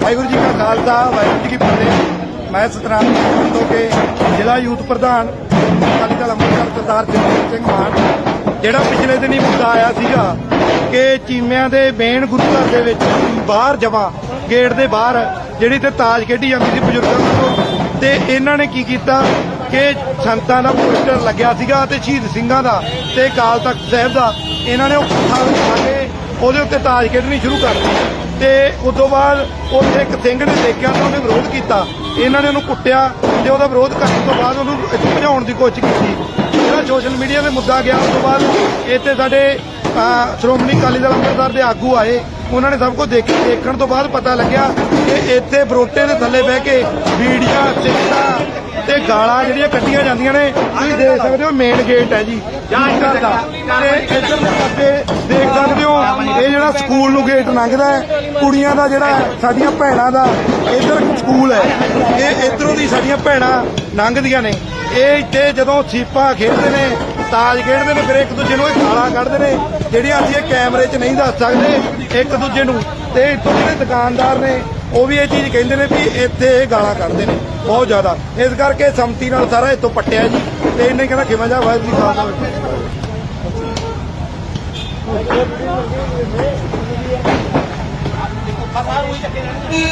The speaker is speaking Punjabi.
ਵਾਹਿਗੁਰੂ ਜੀ ਕਾ ਖਾਲਸਾ, ਵਾਹਿਗੁਰੂ ਜੀ ਕੀ ਫਤਿਹ। ਮੈਂ ਸਤਨਾਮ ਤੋਂ ਕੇ ਜ਼ਿਲ੍ਹਾ ਯੂਥ ਪ੍ਰਧਾਨ ਅਕਾਲੀ ਦਲ ਅੰਮ੍ਰਿਤਸਰ ਸਰਦਾਰ ਜਗਜੀਤ ਸਿੰਘ ਮਾਨ, ਜਿਹੜਾ ਪਿਛਲੇ ਦਿਨੀ ਮੁੱਦਾ ਆਇਆ ਸੀਗਾ ਕਿ ਚੀਮਿਆਂ ਦੇ ਮੇਨ ਗੁਰੂ ਘਰ ਦੇ ਵਿੱਚ ਬਾਹਰ ਜਮਾ, ਗੇਟ ਦੇ ਬਾਹਰ, ਜਿਹੜੀ ਤੇ ਤਾਜ ਖੇਡੀ ਜਾਂਦੀ ਸੀ ਬਜ਼ੁਰਗਾਂ ਤੋਂ ਤੇ ਇਹਨਾਂ ਨੇ ਕੀ ਕੀਤਾ ਕਿ ਸੰਤਾਂ ਦਾ ਪੋਸਟਰ ਲੱਗਿਆ ਸੀਗਾ ਤੇ ਸ਼ਹੀਦ ਸਿੰਘਾਂ ਦਾ ਤੇ ਅਕਾਲ ਤਖਤ ਸਾਹਿਬ ਦਾ ਇਹਨਾਂ ਨੇ ਉਹ ਪੁੱਠਾ ਉਠਾ ਕੇ ਉਹਦੇ ਉੱਤੇ ਤਾਜ ਖੇਡਣੀ ਸ਼ੁਰੂ ਕਰਤੀ। ਤੇ ਉਸ ਤੋਂ ਬਾਅਦ ਉੱਥੇ ਇੱਕ ਸਿੰਘ ਨੇ ਦੇਖਿਆ ਤਾਂ ਉਹਨੇ ਵਿਰੋਧ ਕੀਤਾ। ਇਹਨਾਂ ਨੇ ਉਹਨੂੰ ਕੁੱਟਿਆ ਤੇ ਉਹਦਾ ਵਿਰੋਧ ਕਰਨ ਤੋਂ ਬਾਅਦ ਉਹਨੂੰ ਇੱਥੋਂ ਭਜਾਉਣ ਦੀ ਕੋਸ਼ਿਸ਼ ਕੀਤੀ। ਜਿਹੜਾ ਸੋਸ਼ਲ ਮੀਡੀਆ ਤੇ ਮੁੱਦਾ ਗਿਆ ਉਸ ਤੋਂ ਬਾਅਦ ਇੱਥੇ ਸਾਡੇ ਸ਼੍ਰੋਮਣੀ ਅਕਾਲੀ ਦਲ ਅੰਮ੍ਰਿਤਸਰ ਦੇ ਆਗੂ ਆਏ। ਉਹਨਾਂ ਨੇ ਸਭ ਕੁਝ ਦੇਖੀ ਦੇਖਣ ਤੋਂ ਬਾਅਦ ਪਤਾ ਲੱਗਿਆ ਕਿ ਇੱਥੇ ਬਰੋਟੇ ਦੇ ਥੱਲੇ ਬਹਿ ਕੇ ਵੀਡੀਆਂ ਸਿੱਟਾਂ ਤੇ ਗਾਲਾਂ ਜਿਹੜੀਆਂ ਕੱਢੀਆਂ ਜਾਂਦੀਆਂ ਨੇ, ਤੁਸੀਂ ਦੇਖ ਸਕਦੇ ਹੋ ਮੇਨ ਗੇਟ ਹੈ ਜੀ। ਘਰ ਦਾ ਤੇ ਇੱਧਰ ਦੇ ਪਾਸੇ ਦੇਖ ਸਕਦੇ ਹੋ, ਇਹ ਜਿਹੜਾ ਸਕੂਲ ਨੂੰ ਗੇਟ ਲੰਘਦਾ ਹੈ, ਕੁੜੀਆਂ ਦਾ ਜਿਹੜਾ ਸਾਡੀਆਂ ਭੈਣਾਂ ਦਾ, ਇੱਧਰ ਸਕੂਲ ਹੈ। ਇਹ ਇੱਧਰੋਂ ਦੀ ਸਾਡੀਆਂ ਭੈਣਾਂ ਲੰਘਦੀਆਂ ਨੇ। ਇਹ ਇੱਥੇ ਜਦੋਂ ਸੀਪਾ ਖੇਡਦੇ ਨੇ, ਤਾਜ ਖੇਡਦੇ ਨੇ, ਫਿਰ ਇੱਕ ਦੂਜੇ ਨੂੰ ਇਹ ਗਾਲਾਂ ਕੱਢਦੇ ਨੇ, ਜਿਹੜੀਆਂ ਅਸੀਂ ਇਹ ਕੈਮਰੇ 'ਚ ਨਹੀਂ ਦੱਸ ਸਕਦੇ, ਇੱਕ ਦੂਜੇ ਨੂੰ। ਤੇ ਇੱਥੋਂ ਜਿਹੜੇ ਦੁਕਾਨਦਾਰ ਨੇ, ਉਹ ਵੀ ਇਹ ਚੀਜ਼ ਕਹਿੰਦੇ ਨੇ ਵੀ ਇੱਥੇ ਇਹ ਗਾਲਾਂ ਕੱਢਦੇ ਨੇ, ਬਹੁਤ ਜ਼ਿਆਦਾ। ਇਸ ਕਰਕੇ ਸੰਮਤੀ ਨਾਲ ਸਾਰਾ ਇੱਥੋਂ ਪੱਟਿਆ ਜੀ। ਤੇ ਇਹਨੇ ਕਹਿੰਦਾ ਖਿਮਾ ਜਾ ਵਾਹਿਗੁਰੂ ਜੀ ਖਾਲਸਾ। ਵਾਹਿਗੁਰੂ ਜੀ ਕੀ